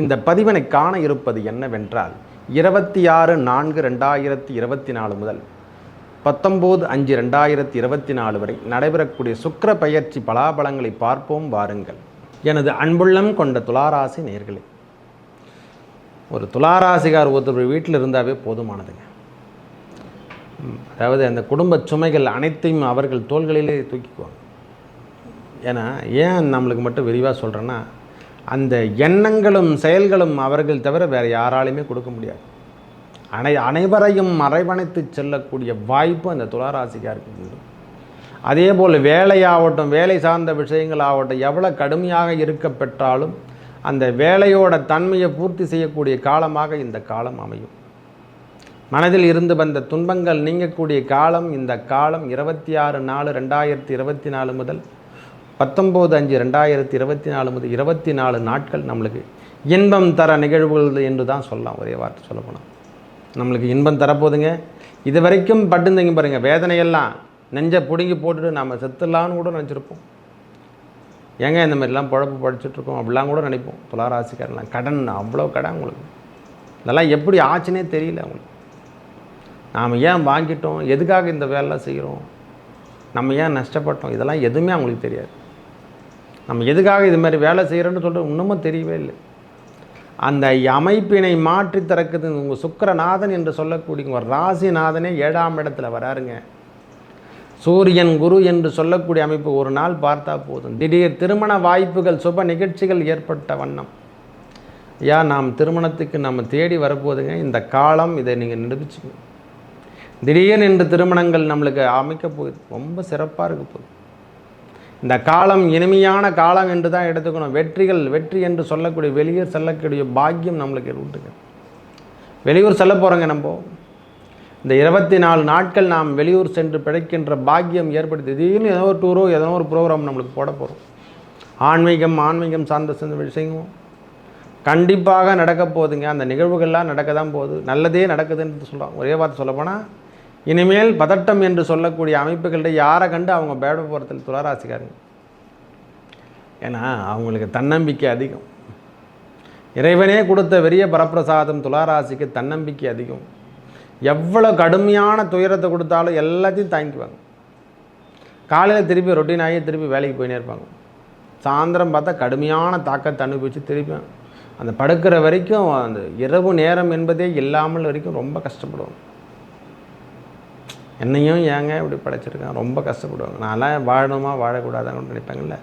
இந்த பதிவினை காண இருப்பது என்னவென்றால் இருபத்தி ஆறு நான்கு ரெண்டாயிரத்தி இருபத்தி நாலு முதல் பத்தொம்போது அஞ்சு ரெண்டாயிரத்தி இருபத்தி நாலு வரை நடைபெறக்கூடிய சுக்கர பயிற்சி பலாபலங்களை பார்ப்போம் வாருங்கள். எனது அன்புள்ளம் கொண்ட துளாராசி நேர்களே ஒரு துளாராசிகார் ஒருத்தர் வீட்டில் இருந்தாவே போதுமானதுங்க. அதாவது அந்த குடும்ப சுமைகள் அனைத்தையும் அவர்கள் தோள்களிலே தூக்கிக்குவாங்க. ஏன்னா ஏன் நம்மளுக்கு மட்டும் விரிவாக சொல்கிறேன்னா அந்த எண்ணங்களும் செயல்களும் அவர்கள் தவிர வேறு யாராலையுமே கொடுக்க முடியாது. அனை அனைவரையும் மறைவணைத்து செல்லக்கூடிய வாய்ப்பு அந்த துளாராசிக்காருக்கு உண்டு. அதே போல் வேலையாகட்டும் வேலை சார்ந்த விஷயங்கள் ஆகட்டும் எவ்வளோ கடுமையாக இருக்க பெற்றாலும் அந்த வேலையோட தன்மையை பூர்த்தி செய்யக்கூடிய காலமாக இந்த காலம் அமையும். மனதில் இருந்து வந்த துன்பங்கள் நீங்கக்கூடிய காலம் இந்த காலம் இருபத்தி ஆறு நாலு ரெண்டாயிரத்தி இருபத்தி நாலு முதல் பத்தொம்போது அஞ்சு ரெண்டாயிரத்தி இருபத்தி நாலு முதல் இருபத்தி நாலு நாட்கள் நம்மளுக்கு இன்பம் தர நிகழ்வுகள் என்று தான் சொல்லலாம் ஒரே வார்த்தை சொல்ல போனால் நம்மளுக்கு இன்பம் தரப்போகுதுங்க இது வரைக்கும் பட்டுந்தீங்க பாருங்கள் வேதனையெல்லாம் நெஞ்சை பிடுங்கி போட்டுட்டு நம்ம செத்துடலான்னு கூட நினச்சிருப்போம். ஏங்க இந்த மாதிரிலாம் பழப்பு படிச்சுட்ருக்கோம் அப்படிலாம் கூட நினைப்போம். துளாராசிக்காரலாம் கடன் அவ்வளோ கடன் உங்களுக்கு. இதெல்லாம் எப்படி ஆச்சுன்னே தெரியல அவங்களுக்கு. நாம் ஏன் வாங்கிட்டோம்? எதுக்காக இந்த வேலைலாம் செய்கிறோம்? நம்ம ஏன் நஷ்டப்பட்டோம்? இதெல்லாம் எதுவுமே அவங்களுக்கு தெரியாது. நம்ம எதுக்காக இது மாதிரி வேலை செய்கிறோன்னு சொல்லிட்டு இன்னமும் தெரியவே இல்லை. அந்த அமைப்பினை மாற்றி திறக்குது உங்கள் சுக்கிரநாதன் என்று சொல்லக்கூடிய உங்கள் ராசிநாதனே ஏழாம் இடத்துல வராருங்க. சூரியன் குரு என்று சொல்லக்கூடிய அமைப்பு ஒரு நாள் பார்த்தா போதும். திடீர் திருமண வாய்ப்புகள் சுப நிகழ்ச்சிகள் ஏற்பட்ட வண்ணம். ஐயா நாம் திருமணத்துக்கு நம்ம தேடி வரப்போகுதுங்க. இந்த காலம் இதை நீங்கள் நிரூபிச்சுங்க திடீர்னு என்று திருமணங்கள் நம்மளுக்கு அமைக்க போகுது. ரொம்ப சிறப்பாக இருக்க போகுது. இந்த காலம் இனிமையான காலம் என்று தான் எடுத்துக்கணும். வெற்றிகள் வெற்றி என்று சொல்லக்கூடிய வெளியூர் செல்லக்கூடிய பாக்கியம் நம்மளுக்கு உண்டுங்க வெளியூர் செல்ல போகிறோங்க நம்ம. இந்த இருபத்தி நாலு நாட்கள் நாம் வெளியூர் சென்று பிழைக்கின்ற பாக்கியம் ஏற்படுத்தி திடீர்னு ஏதோ ஒரு டூரோ ஏதோ ஒரு ப்ரோக்ராம் நம்மளுக்கு போட போகிறோம் ஆன்மீகம் ஆன்மீகம் சார்ந்த சிந்த விஷயங்களும் கண்டிப்பாக நடக்க போகுதுங்க. அந்த நிகழ்வுகள்லாம் நடக்க தான் போகுது. நல்லதே நடக்குதுன்னு சொல்கிறோம் ஒரே வார்த்தை சொல்லப்போனால் இனிமேல் பதட்டம் என்று சொல்லக்கூடிய அமைப்புகள்கிட்ட யாரை கண்டு அவங்க பேட போகிறதில் துளாராசிக்காருங்க? ஏன்னா அவங்களுக்கு தன்னம்பிக்கை அதிகம். இறைவனே கொடுத்த பெரிய பரப்பிரசாதம் துளாராசிக்கு தன்னம்பிக்கை அதிகம். எவ்வளோ கடுமையான துயரத்தை கொடுத்தாலும் எல்லாத்தையும் தாங்கிக்குவாங்க. காலையில் திருப்பி ரொட்டீன் ஆகி திருப்பி வேலைக்கு போயினே இருப்பாங்க. சாயந்தரம் பார்த்தா கடுமையான தாக்கத்தை அனுபவித்து திருப்பி அந்த படுக்கிற வரைக்கும் அந்த இரவு நேரம் என்பதே இல்லாமல் வரைக்கும் ரொம்ப கஷ்டப்படுவாங்க. என்னையும் ஏங்க இப்படி படைச்சிருக்கேன் ரொம்ப கஷ்டப்படுவாங்க. நான்லாம் வாழணுமா? வாழக்கூடாதான்னு நினைப்பாங்கல்ல.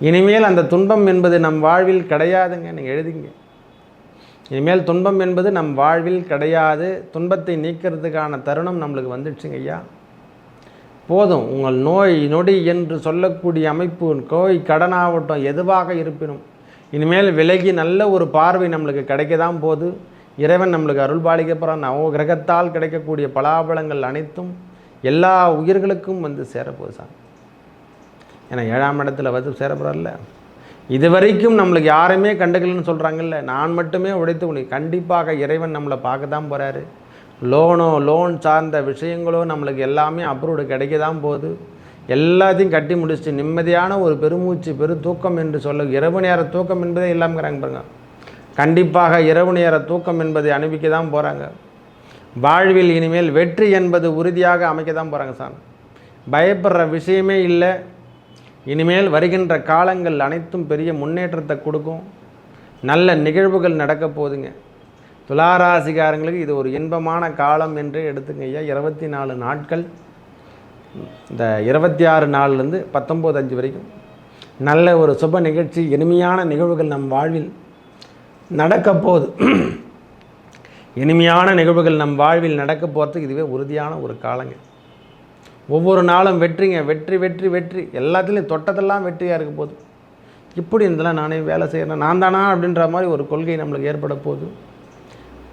இனிமேல் அந்த துன்பம் என்பது நம் வாழ்வில் கிடையாதுங்க. நீங்கள் எழுதிங்க. இனிமேல் துன்பம் என்பது நம் வாழ்வில் கிடையாது. துன்பத்தை நீக்கிறதுக்கான தருணம் நம்மளுக்கு வந்துடுச்சுங்க ஐயா. போதும். உங்கள் நோய் நொடி என்று சொல்லக்கூடிய அமைப்பு நோய் கடனாகட்டும் எதுவாக இருப்பினும். இனிமேல் விலகி நல்ல ஒரு பார்வை நம்மளுக்கு கிடைக்க தான் போது இறைவன் நம்மளுக்கு அருள் பாலிக்கப்புறம் நவ கிரகத்தால் கிடைக்கக்கூடிய பலாபலங்கள் அனைத்தும் எல்லா உயிர்களுக்கும் வந்து சேரப்போகுது சார் ஏன்னா ஏழாம் இடத்துல வந்து சேரப்போகிறல்ல இது வரைக்கும் நம்மளுக்கு யாருமே கண்டுக்கலன்னு சொல்கிறாங்கல்ல நான் மட்டுமே உடைத்து உனக்கு கண்டிப்பாக இறைவன் நம்மளை பார்க்க தான் போகிறாரு லோனோ லோன் சார்ந்த விஷயங்களோ நம்மளுக்கு எல்லாமே அப்ரூவ்டு கிடைக்க தான் போகுது. எல்லாத்தையும் கட்டி முடிச்சுட்டு நிம்மதியான ஒரு பெருமூச்சு பெரு தூக்கம் என்று சொல்ல இரவு நேர தூக்கம் என்பதே இல்லாமங்கிறாங்க பாருங்க. கண்டிப்பாக இரவு நேர தூக்கம் என்பதை அனுபவிக்க தான் போகிறாங்க வாழ்வில் இனிமேல் வெற்றி என்பது உறுதியாக அமைக்க தான் போகிறாங்க சார். பயப்படுற விஷயமே இல்லை. இனிமேல் வருகின்ற காலங்கள் அனைத்தும் பெரிய முன்னேற்றத்தை கொடுக்கும். நல்ல நிகழ்வுகள் நடக்க போகுதுங்க. துளாராசிகாரங்களுக்கு இது ஒரு இன்பமான காலம் என்று எடுத்துங்க ஐயா. இருபத்தி நாலு நாட்கள். இந்த இருபத்தி ஆறு நாள்லேருந்து பத்தொம்போது அஞ்சு வரைக்கும் நல்ல ஒரு சுப நிகழ்ச்சி இனிமையான நிகழ்வுகள் நம் வாழ்வில் நடக்கப்போகுது இனிமையான நிகழ்வுகள் நம் வாழ்வில் நடக்க போகிறதுக்கு இதுவே உறுதியான ஒரு காலங்க. ஒவ்வொரு நாளும் வெற்றிங்க வெற்றி வெற்றி வெற்றி. எல்லாத்துலேயும் தொட்டதெல்லாம் வெற்றியாக இருக்க போகுது. இப்படி இருந்தெல்லாம் நானே வேலை செய்கிறேன் நான் தானா அப்படின்ற மாதிரி ஒரு கொள்கை நம்மளுக்கு ஏற்பட போகுது.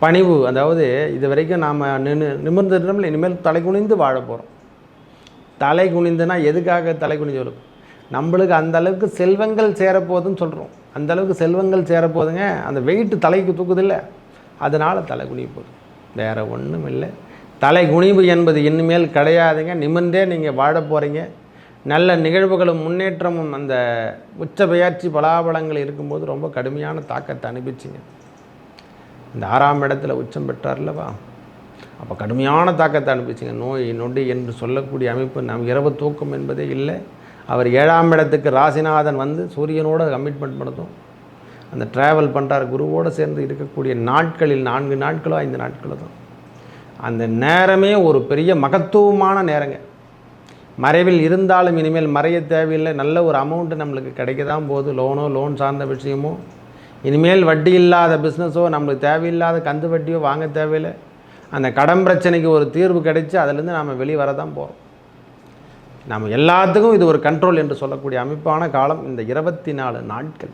பணிவு அதாவது இது வரைக்கும் நாம் நின்று நிமிர்ந்துட்டோம்ல இனிமேல் தலை குனிந்து வாழ போகிறோம் தலை குனிந்துனா எதுக்காக தலை குனிஞ்சு வரும்? நம்மளுக்கு அந்த அளவுக்கு செல்வங்கள் சேரப்போகுதுன்னு சொல்கிறோம் அந்த அளவுக்கு செல்வங்கள் சேரப்போகுதுங்க அந்த வெயிட்டு தலைக்கு தூக்குதில்ல அதனால் தலை குனிய வேறு ஒன்றும் இல்லை. தலை குனிவு என்பது இனிமேல் கிடையாதுங்க. நிமிர்ந்தே நீங்கள் வாழ போகிறீங்க நல்ல நிகழ்வுகளும் முன்னேற்றமும் அந்த உச்ச பெயர்ச்சி பலாபலங்கள் இருக்கும்போது ரொம்ப கடுமையான தாக்கத்தை அனுப்பிச்சிங்க இந்த ஆறாம் இடத்துல உச்சம் பெற்றார்லவா அப்போ கடுமையான தாக்கத்தை அனுப்பிச்சிங்க நோய் நொடி என்று சொல்லக்கூடிய அமைப்பு நம் இரவு தூக்கம் என்பதே இல்லை. அவர் ஏழாம் இடத்துக்கு ராசிநாதன் வந்து சூரியனோட கமிட்மெண்ட் பண்ணுறதும் அந்த ட்ராவல் பண்ணுறார் குருவோடு சேர்ந்து இருக்கக்கூடிய நாட்களில் நான்கு நாட்களோ ஐந்து நாட்களோ தான். அந்த நேரமே ஒரு பெரிய மகத்துவமான நேரங்க. மறைவில் இருந்தாலும் இனிமேல் மறைய தேவையில்லை. நல்ல ஒரு அமௌண்ட்டு நம்மளுக்கு கிடைக்க தான் போகுது லோனோ லோன் சார்ந்த விஷயமோ இனிமேல் வட்டி இல்லாத பிஸ்னஸோ நம்மளுக்கு தேவையில்லாத கந்து வட்டியோ வாங்க தேவையில்லை. அந்த கடன் பிரச்சனைக்கு ஒரு தீர்வு கிடைச்சி அதுலேருந்து நாம் வெளியே வர தான் போகிறோம் நம்ம எல்லாத்துக்கும் இது ஒரு கண்ட்ரோல் என்று சொல்லக்கூடிய அமைப்பான காலம் இந்த இருபத்தி நாலு நாட்கள்.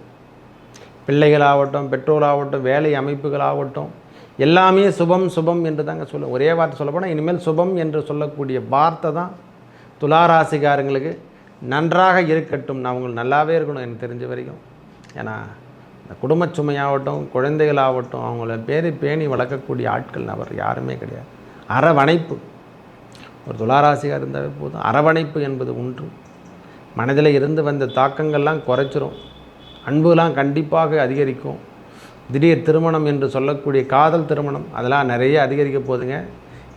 பிள்ளைகளாகட்டும் பெற்றோராகட்டும் வேலை அமைப்புகளாகட்டும் எல்லாமே சுபம் சுபம் என்று தாங்க சொல்லும் ஒரே வார்த்தை சொல்லப்போனால் இனிமேல் சுபம் என்று சொல்லக்கூடிய வார்த்தை தான் துளாராசிக்காரங்களுக்கு நன்றாக இருக்கட்டும். நான் உங்களுக்கு நல்லாவே இருக்கணும் எனக்கு தெரிஞ்ச வரைக்கும். ஏன்னா இந்த குடும்ப சுமையாகட்டும் குழந்தைகளாகட்டும் அவங்கள பேரை பேணி வளர்க்கக்கூடிய ஆட்கள் அவர் யாருமே கிடையாது. அரவணைப்பு. ஒரு துளாராசியாக இருந்தாவே போதும். அரவணைப்பு என்பது ஒன்று. மனதில் இருந்து வந்த தாக்கங்கள்லாம் குறைச்சிரும். அன்புலாம் கண்டிப்பாக அதிகரிக்கும். திடீர் திருமணம் என்று சொல்லக்கூடிய காதல் திருமணம் அதெல்லாம் நிறைய அதிகரிக்க போகுதுங்க.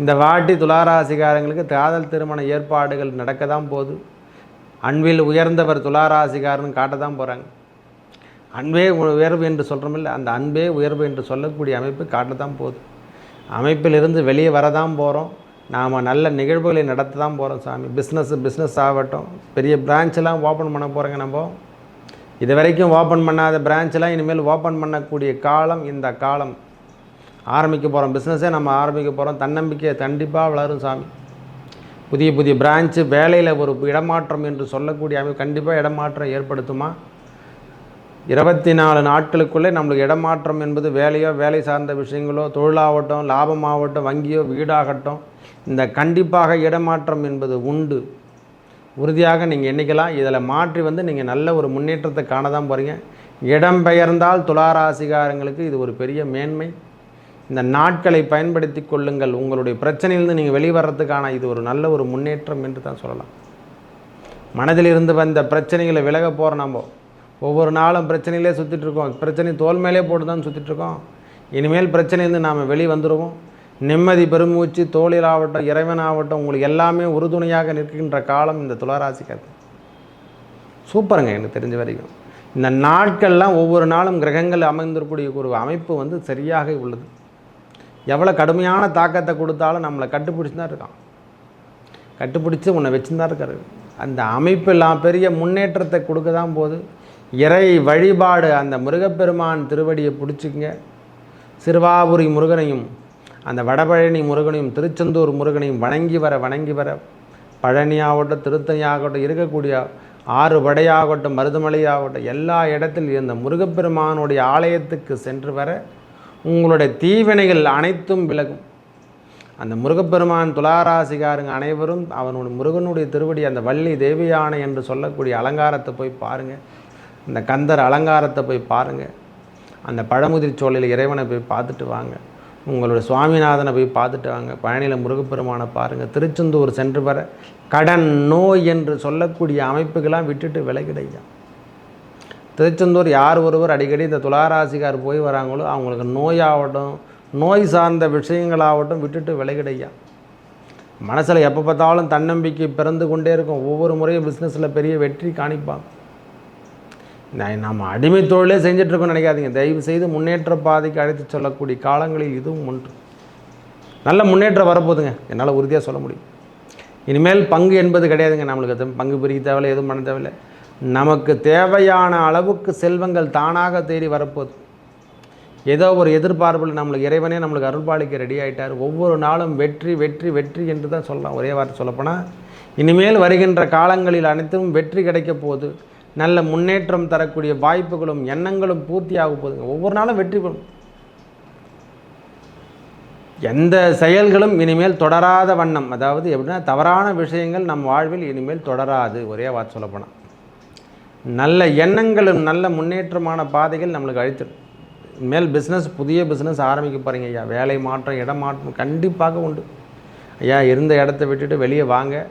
இந்த வாட்டி துளாராசிகாரங்களுக்கு காதல் திருமண ஏற்பாடுகள் நடக்க தான் போகுது. அன்பில் உயர்ந்தவர் துளாராசிகாரன்னு காட்ட தான் போகிறாங்க அன்பே உயர்வு என்று சொல்கிறோமில்ல அந்த அன்பே உயர்வு என்று சொல்லக்கூடிய அமைப்பு காட்ட தான் போகுது. அமைப்பிலிருந்து வெளியே வர தான் போகிறோம் நாம் நல்ல நிகழ்வுகளை நடத்த தான் போகிறோம் சாமி. பிஸ்னஸ் பிஸ்னஸ் ஆகட்டும். பெரிய பிரான்ச்செல்லாம் ஓப்பன் பண்ண போகிறோங்க நம்ம. இது வரைக்கும் ஓப்பன் பண்ணாத பிரான்ச்செலாம் இனிமேல் ஓப்பன் பண்ணக்கூடிய காலம் இந்த காலம். ஆரம்பிக்க போகிறோம் பிஸ்னஸே நம்ம ஆரம்பிக்க போகிறோம் தன்னம்பிக்கை கண்டிப்பாக வளரும் சாமி. புதிய புதிய பிரான்ச்சு வேலையில் ஒரு இடமாற்றம் என்று சொல்லக்கூடிய அமைப்பு கண்டிப்பாக இடமாற்றம் ஏற்படுத்துமா? இருபத்தி நாலு நாட்களுக்குள்ளே நம்மளுக்கு இடமாற்றம் என்பது வேலையோ வேலை சார்ந்த விஷயங்களோ தொழிலாகட்டும் லாபமாகட்டும் வங்கியோ வீடாகட்டும் இந்த கண்டிப்பாக இடமாற்றம் என்பது உண்டு. உறுதியாக நீங்கள் எண்ணிக்கலாம். இதில் மாற்றி வந்து நீங்கள் நல்ல ஒரு முன்னேற்றத்தை காண தான் போகிறீங்க இடம் பெயர்ந்தால் துளாராசிகாரங்களுக்கு இது ஒரு பெரிய மேன்மை. இந்த நாட்களை பயன்படுத்தி கொள்ளுங்கள். உங்களுடைய பிரச்சனையிலிருந்து நீங்கள் வெளிவரத்துக்கான இது ஒரு நல்ல ஒரு முன்னேற்றம் என்று தான் சொல்லலாம். மனதில் இருந்து வந்த பிரச்சனைகளை விலக போகிற நம்ம ஒவ்வொரு நாளும் பிரச்சனையிலே சுற்றிட்டுருக்கோம் பிரச்சனை தோல் மேலே போட்டு தான் சுற்றிட்டுருக்கோம் இனிமேல் பிரச்சனையிலேருந்து நாம் வெளியே வந்துடுவோம் நிம்மதி பெருமூச்சு தோழிலாகட்டும் இறைவனாகட்டும் உங்களுக்கு எல்லாமே உறுதுணையாக நிற்கின்ற காலம் இந்த துளாராசிக்காது சூப்பருங்க எனக்கு தெரிஞ்ச வரைக்கும். இந்த நாட்கள்லாம் ஒவ்வொரு நாளும் கிரகங்கள் அமைந்திருக்கூடிய ஒரு அமைப்பு வந்து சரியாக உள்ளது. எவ்வளோ கடுமையான தாக்கத்தை கொடுத்தாலும் நம்மளை கட்டுப்பிடிச்சு தான் இருக்கான். கட்டுப்பிடிச்சு உன்னை வச்சுன்னு தான் இருக்காரு. அந்த அமைப்பெல்லாம் பெரிய முன்னேற்றத்தை கொடுக்க தான் போது இறை வழிபாடு அந்த முருகப்பெருமான் திருவடியை பிடிச்சிங்க சிறுவாபுரி முருகனையும் அந்த வடபழனி முருகனையும் திருச்செந்தூர் முருகனையும் வணங்கி வர வணங்கி வர பழனி ஆகட்டும் திருத்தணி ஆகட்டும் இருக்கக்கூடிய ஆறு படையாகட்டும் மருதமலையாகட்டும் எல்லா இடத்திலும் இந்த முருகப்பெருமானுடைய ஆலயத்துக்கு சென்று வர உங்களுடைய தீவினைகள் அனைத்தும் விலகும். அந்த முருகப்பெருமான் துளாராசிகாரங்க அனைவரும் அவனுடைய முருகனுடைய திருவடி அந்த வள்ளி தேவியானை என்று சொல்லக்கூடிய அலங்காரத்தை போய் பாருங்கள் இந்த கந்தர் அலங்காரத்தை போய் பாருங்கள் அந்த பழமுதிர் சோலையில் இறைவனை போய் பார்த்துட்டு வாங்க. உங்களோட சுவாமிநாதனை போய் பார்த்துட்டு வாங்க. பழனியில் முருகப்பெருமானை பாருங்கள் திருச்செந்தூர் சென்று வர கடன் நோய் என்று சொல்லக்கூடிய அமைப்புகளாம் விட்டுட்டு விலகிடையா? திருச்செந்தூர் யார் ஒருவர் அடிக்கடி இந்த துளாராசிக்கார் போய் வராங்களோ அவங்களுக்கு நோயாகட்டும் நோய் சார்ந்த விஷயங்களாகட்டும் விட்டுட்டு விலகிடையா? மனசில் எப்போ பார்த்தாலும் தன்னம்பிக்கை பிறந்து கொண்டே இருக்கும். ஒவ்வொரு முறையும் பிஸ்னஸில் பெரிய வெற்றி காணிப்பாங்க. நான் நம்ம அடிமை தொழிலே செஞ்சிட்ருக்கோம்னு நினைக்காதீங்க. தயவு செய்து முன்னேற்ற பாதைக்கு அழைத்து சொல்லக்கூடிய காலங்களில் இதுவும் ஒன்று. நல்ல முன்னேற்றம் வரப்போகுதுங்க. என்னால் உறுதியாக சொல்ல முடியும். இனிமேல் பங்கு என்பது கிடையாதுங்க. நம்மளுக்கு அது பங்கு பிரிக்க தேவையில்லை எதுவும் பண்ண தேவையில்லை. நமக்கு தேவையான அளவுக்கு செல்வங்கள் தானாக தேடி வரப்போகுது. ஏதோ ஒரு எதிர்பார்ப்பில் நம்மளுக்கு இறைவனே நம்மளுக்கு அருள்பாலிக்க ரெடி ஆகிட்டார் ஒவ்வொரு நாளும் வெற்றி வெற்றி வெற்றி என்று தான் சொல்லலாம். ஒரே வார்த்தை சொல்லப்போனால் இனிமேல் வருகின்ற காலங்களில் அனைத்தும் வெற்றி கிடைக்க போகுது. நல்ல முன்னேற்றம் தரக்கூடிய வாய்ப்புகளும் எண்ணங்களும் பூர்த்தியாக போதுங்க. ஒவ்வொரு நாளும் வெற்றி பெறும். எந்த செயல்களும் இனிமேல் தொடராத வண்ணம். அதாவது எப்படின்னா தவறான விஷயங்கள் நம் வாழ்வில் இனிமேல் தொடராது. ஒரே வார்த்தை சொல்லப்போனால் நல்ல எண்ணங்களும் நல்ல முன்னேற்றமான பாதைகள் நம்மளுக்கு அழித்திடும். மேல் பிஸ்னஸ் புதிய பிஸ்னஸ் ஆரம்பிக்க போகிறீங்க ஐயா. வேலை மாற்றம் இடம் மாற்றம் கண்டிப்பாக உண்டு. ஐயா இருந்த இடத்த விட்டுட்டு வெளியே வாங்க.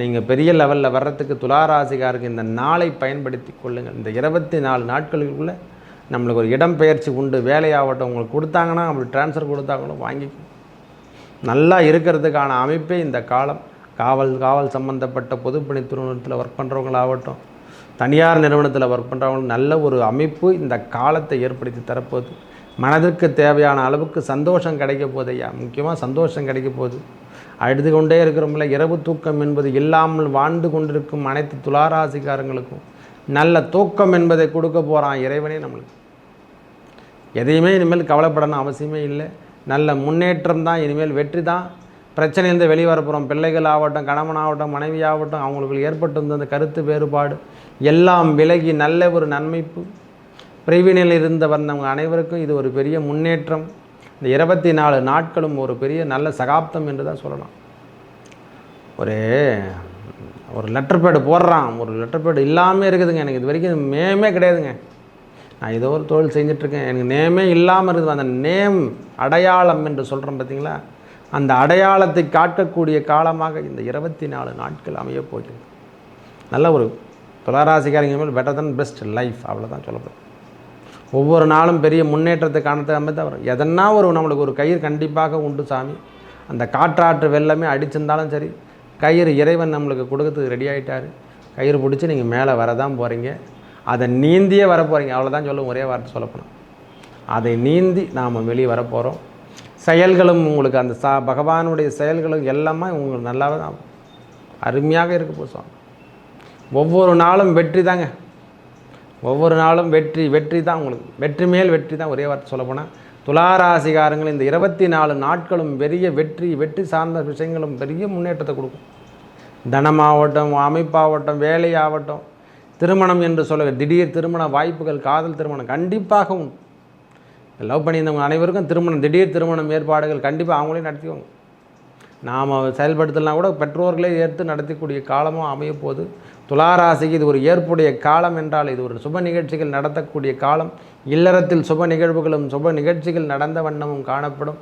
நீங்கள் பெரிய லெவலில் வர்றதுக்கு துளாராசிகாருக்கு இந்த நாளை பயன்படுத்தி கொள்ளுங்கள். இந்த இருபத்தி நாலு நாட்களுக்குள்ளே நம்மளுக்கு ஒரு இடம் பெயர்ச்சி உண்டு. வேலையாகட்டும் உங்களுக்கு கொடுத்தாங்கன்னா அப்படி ட்ரான்ஸ்ஃபர் கொடுத்தாங்களும் வாங்கிக்கும் நல்லா இருக்கிறதுக்கான அமைப்பே இந்த காலம். காவல் காவல் சம்மந்தப்பட்ட பொதுப்பணித்துறை நிறுவனத்தில் ஒர்க் பண்ணுறவங்களாகட்டும் தனியார் நிறுவனத்தில் ஒர்க் பண்ணுறவங்களுக்கு நல்ல ஒரு அமைப்பு இந்த காலத்தை ஏற்படுத்தி தரப்போகுது. மனதிற்கு தேவையான அளவுக்கு சந்தோஷம் கிடைக்க போதையா முக்கியமாக சந்தோஷம் கிடைக்க போகுது. அழுது கொண்டே இருக்கிறோம்ல இரவு தூக்கம் என்பது இல்லாமல் வாழ்ந்து கொண்டிருக்கும் அனைத்து துளாராசிக்காரங்களுக்கும் நல்ல தூக்கம் என்பதை கொடுக்க போகிறான் இறைவனே நம்மளுக்கு. எதையுமே இனிமேல் கவலைப்படணும் அவசியமே இல்லை. நல்ல முன்னேற்றம் தான் இனிமேல் வெற்றி தான். பிரச்சனையிலேருந்து வெளிவர போகிறோம் பிள்ளைகள் ஆகட்டும் கணவன் ஆகட்டும் மனைவி ஆகட்டும் அவங்களுக்கு ஏற்பட்டு வந்த அந்த கருத்து வேறுபாடு எல்லாம் விலகி நல்ல ஒரு நன்மைப்பு. பிரிவினையில் இருந்து வந்தவங்க அனைவருக்கும் இது ஒரு பெரிய முன்னேற்றம். இந்த இருபத்தி நாலு நாட்களும் ஒரு பெரிய நல்ல சகாப்தம் என்று தான் சொல்லலாம். ஒரு ஒரு லெட்டர் பேடு போடுறான். ஒரு லெட்டர் பேடு இல்லாமல் இருக்குதுங்க. எனக்கு இது வரைக்கும் மேமே கிடையாதுங்க. நான் ஏதோ ஒரு தொழில் செஞ்சிட்ருக்கேன். எனக்கு நேமே இல்லாமல் இருக்குது. அந்த நேம் அடையாளம் என்று சொல்கிறோம் பார்த்தீங்களா அந்த அடையாளத்தை காட்டக்கூடிய காலமாக இந்த இருபத்தி நாலு நாட்கள் அமையப் போகிறது. நல்ல ஒரு துளாராசிக்காரங்க மேல் பெட்டர் தன் பெஸ்ட் லைஃப் அவ்வளோதான் சொல்லப்படும். ஒவ்வொரு நாளும் பெரிய முன்னேற்றத்தை காணத்தை அமைத்து அவர் எதனா ஒரு நம்மளுக்கு ஒரு கயிறு கண்டிப்பாக உண்டு சாமி. அந்த காற்றாற்று வெள்ளமே அடிச்சிருந்தாலும் சரி கயிறு இறைவன் நம்மளுக்கு கொடுக்கறதுக்கு ரெடி ஆகிட்டார் கயிறு பிடிச்சி நீங்கள் மேலே வரதான் போகிறீங்க அதை நீந்தியே வர போகிறீங்க அவ்வளோதான் சொல்லும் ஒரே வார்த்தை சொல்லப்போனால் அதை நீந்தி நாம் வெளியே வரப்போகிறோம் செயல்களும் உங்களுக்கு அந்த சா பகவானுடைய செயல்களும் எல்லாமே உங்களுக்கு நல்லாவே தான் அருமையாக இருக்க போசுவாங்க ஒவ்வொரு நாளும் வெற்றி தாங்க. ஒவ்வொரு நாளும் வெற்றி வெற்றி தான் உங்களுக்கு. வெற்றி மேல் வெற்றி தான் ஒரே வார்த்தை சொல்லப்போனால் துளாராசிகாரங்கள் இந்த இருபத்தி நாலு நாட்களும் பெரிய வெற்றி வெற்றி சார்ந்த விஷயங்களும் பெரிய முன்னேற்றத்தை கொடுக்கும். தனமாகட்டும் அமைப்பாகட்டும் வேலையாகட்டும் திருமணம் என்று சொல்ல திடீர் திருமண வாய்ப்புகள் காதல் திருமணம் கண்டிப்பாக உண்டு. லவ் பண்ணியிருந்தவங்க அனைவருக்கும் திருமணம் திடீர் திருமணம் ஏற்பாடுகள் கண்டிப்பாக அவங்களே நடத்திக்குவாங்க. நாம் செயல்படுத்தலாம் கூட பெற்றோர்களே ஏற்று நடத்தக்கூடிய காலமும் அமையப்போது துளாராசிக்கு இது ஒரு ஏற்புடைய காலம் என்றால் இது ஒரு சுப நிகழ்ச்சிகள் நடத்தக்கூடிய காலம். இல்லறத்தில் சுப நிகழ்வுகளும் சுப நிகழ்ச்சிகள் நடந்த வண்ணமும் காணப்படும்.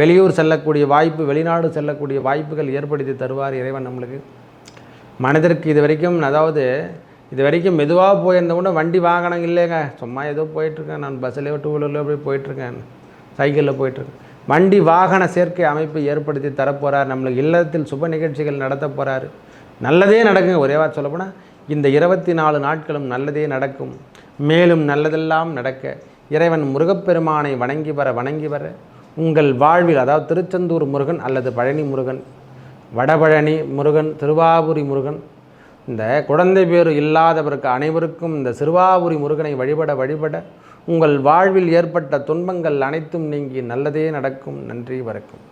வெளியூர் செல்லக்கூடிய வாய்ப்பு வெளிநாடு செல்லக்கூடிய வாய்ப்புகள் ஏற்படுத்தி தருவார் இறைவன் நம்மளுக்கு. மனதிற்கு இது வரைக்கும் அதாவது இது வரைக்கும் மெதுவாக போயிருந்த கூட வண்டி வாகனம் இல்லைங்க. சும்மா ஏதோ போயிட்டுருக்கேன். நான் பஸ்ஸில் டூ வீலரில் போய் போயிட்டுருக்கேன். சைக்கிளில் போயிட்டுருக்கேன். வண்டி வாகன சேர்க்கை அமைப்பு ஏற்படுத்தி தரப்போகிறார் நம்மளுக்கு இல்லத்தில் சுப நிகழ்ச்சிகள் நடத்த போகிறாரு நல்லதே நடக்குங்க. ஒரே வார்த்தை சொல்லப்போனால் இந்த இருபத்தி நாலு நாட்களும் நல்லதே நடக்கும். மேலும் நல்லதெல்லாம் நடக்க இறைவன் முருகப்பெருமானை வணங்கி வர வணங்கி வர உங்கள் வாழ்வில் அதாவது திருச்செந்தூர் முருகன் அல்லது பழனி முருகன் வடபழனி முருகன் திருவாபுரி முருகன் இந்த குழந்தை பேர் இல்லாதவருக்கு அனைவருக்கும் இந்த சிறுவாபுரி முருகனை வழிபட வழிபட உங்கள் வாழ்வில் ஏற்பட்ட துன்பங்கள் அனைத்தும் நீங்கி நல்லதே நடக்கும். நன்றி வணக்கம்.